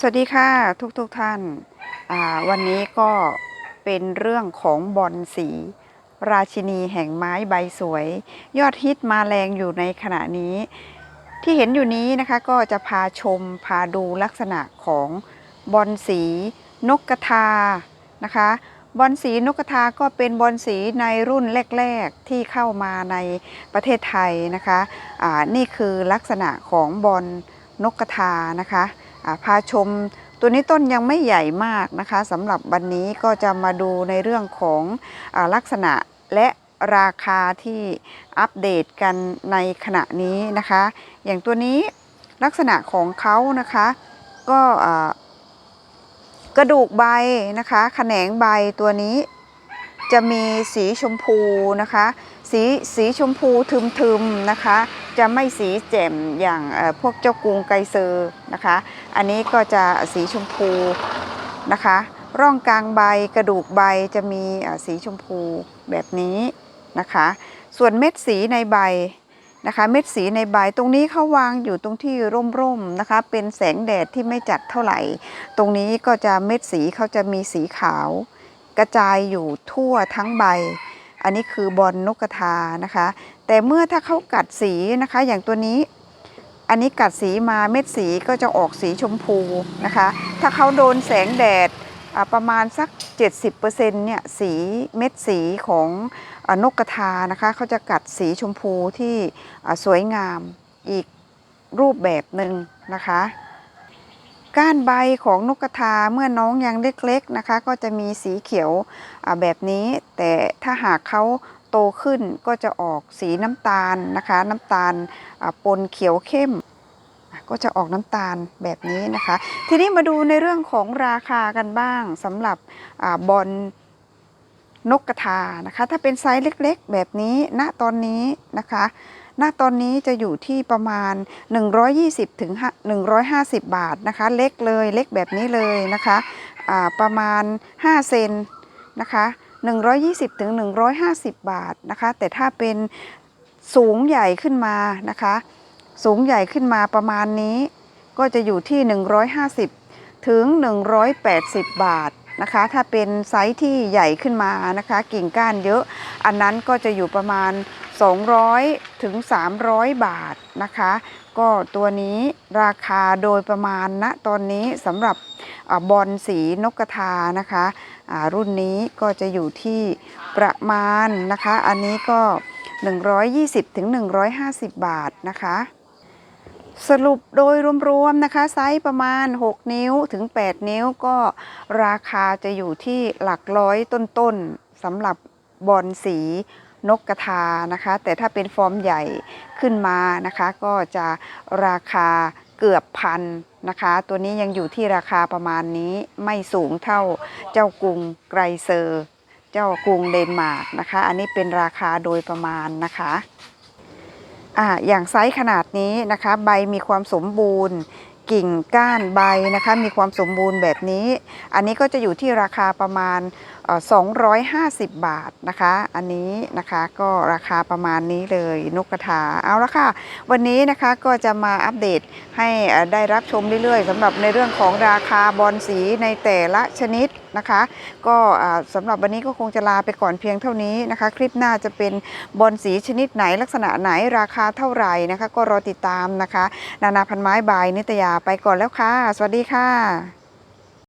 สวัสดีค่ะทุกทุกๆท่านอ่าวันนี้ก็เป็นเรื่องของบอลสี ราชินีแห่งไม้ใบสวย ยอดฮิตมาแรงอยู่ในขณะนี้ ที่เห็นอยู่นี้นะคะก็จะพาชมพาดูลักษณะของบอลสีนกกระทานะคะบอลสีนกกระทาก็เป็นบอลสีในรุ่นแรก ๆ ที่เข้ามาในประเทศไทยนะคะอ่านี่คือลักษณะของบอลนกกระทานะคะ พาชม ตัวนี้ต้นยังไม่ใหญ่มากนะคะสำหรับวันนี้ก็จะมาดูในเรื่องของอลักษณะและราคาที่อัปเดตกันในขณะนี้นะคะ อย่างตัวนี้ลักษณะของเขานะคะก็กระดูกใบนะคะ แขนงใบตัวนี้ จะมีสีชมพูนะคะ สีสีชมพูทึมๆนะคะ จะไม่สีแจ่มอย่างพวกเจ้ากรุงไกเซอร์นะคะ อันนี้ก็จะสีชมพูนะคะ ร่องกลางใบกระดูกใบจะมีสีชมพูแบบนี้นะคะ ส่วนเม็ดสีในใบนะคะ เม็ดสีในใบตรงนี้เขาวางอยู่ตรงที่ร่มๆนะคะ เป็นแสงแดดที่ไม่จัดเท่าไหร่ ตรงนี้ก็จะเม็ดสีเขาจะมีสีขาว กระจายอยู่ทั่วทั้งใบ อันนี้คือบอลนกกระทานะคะ แต่เมื่อถ้าเขากัดสีนะคะ อย่างตัวนี้ อันนี้กัดสีมาเม็ดสีก็จะออกสีชมพูนะคะ ถ้าเขาโดนแสงแดดประมาณสัก 70%เนี่ยสีเม็ดสีของอนกกระทานะคะเขาจะกัดสีชมพูที่สวยงามอีกรูปแบบหนึ่งนะคะ ก้านใบของนกกระทาเมื่อน้องยังเล็กๆนะคะ ก็จะมีสีเขียวแบบนี้ แต่ถ้าหากเขาโตขึ้นก็จะออกสีน้ำตาลนะคะ น้ำตาลปนเขียวเข้ม ก็จะออกน้ำตาลแบบนี้นะคะ ทีนี้มาดูในเรื่องของราคากันบ้างสำหรับอบอลนกกระทานะคะ ถ้าเป็นไซส์เล็กๆ แบบนี้ณตอนนี้นะคะ ณตอนนี้จะอยู่ที่ประมาณ 120ถึง150 บาทนะคะ เล็กเลยเล็กแบบนี้เลยนะคะประมาณ 5 เซนนะคะ120ถึง150 บาทนะคะ แต่ถ้าเป็นสูงใหญ่ขึ้นมานะคะ สูงใหญ่ขึ้นมาประมาณนี้ก็จะอยู่ที่ 150 ถึง 180 บาทนะคะ ถ้าเป็นไซส์ที่ใหญ่ขึ้นมานะคะ กิ่งก้านเยอะ อันนั้นก็จะอยู่ประมาณ 200 ถึง 300 บาทนะคะ ก็ตัวนี้ราคาโดยประมาณณตอนนี้สำหรับอบอลสีนกกระทานะคะรุ่นนี้ก็จะอยู่ที่ประมาณนะคะ อันนี้ก็ 120 ถึง 150 บาทนะคะสรุปโดยรวมๆนะคะ ไซส์ประมาณ 6 นิ้วถึง 8 นิ้วก็ราคาจะอยู่ที่หลักร้อยต้นๆสำหรับบอลสี นกกระทานะคะ แต่ถ้าเป็นฟอร์มใหญ่ขึ้นมานะคะ ก็จะราคาเกือบพันนะคะ ตัวนี้ยังอยู่ที่ราคาประมาณนี้ไม่สูงเท่าเจ้ากรุงไกรเซอร์ เจ้ากรุงเดนมาร์กนะคะ อันนี้เป็นราคาโดยประมาณนะคะอ่าอย่างไซส์ขนาดนี้นะคะ ใบมีความสมบูรณ์ กิ่งก้านใบนะคะ มีความสมบูรณ์แบบนี้ อันนี้ก็จะอยู่ที่ราคาประมาณ 250 บาทนะคะ อันนี้นะคะก็ราคาประมาณนี้เลยนกกระทาเอาละค่ะ วันนี้นะคะก็จะมาอัปเดตให้ได้รับชมเรื่อยๆสำหรับในเรื่องของราคาบอลสีในแต่ละชนิดนะคะ ก็สำหรับวันนี้ก็คงจะลาไปก่อนเพียงเท่านี้นะคะ คลิปหน้าจะเป็นบอลสีชนิดไหนลักษณะไหนราคาเท่าไหร่นะคะ ก็รอติดตามนะคะ นานาพันไม้ใบนิตยาไปก่อนแล้วค่ะ สวัสดีค่ะ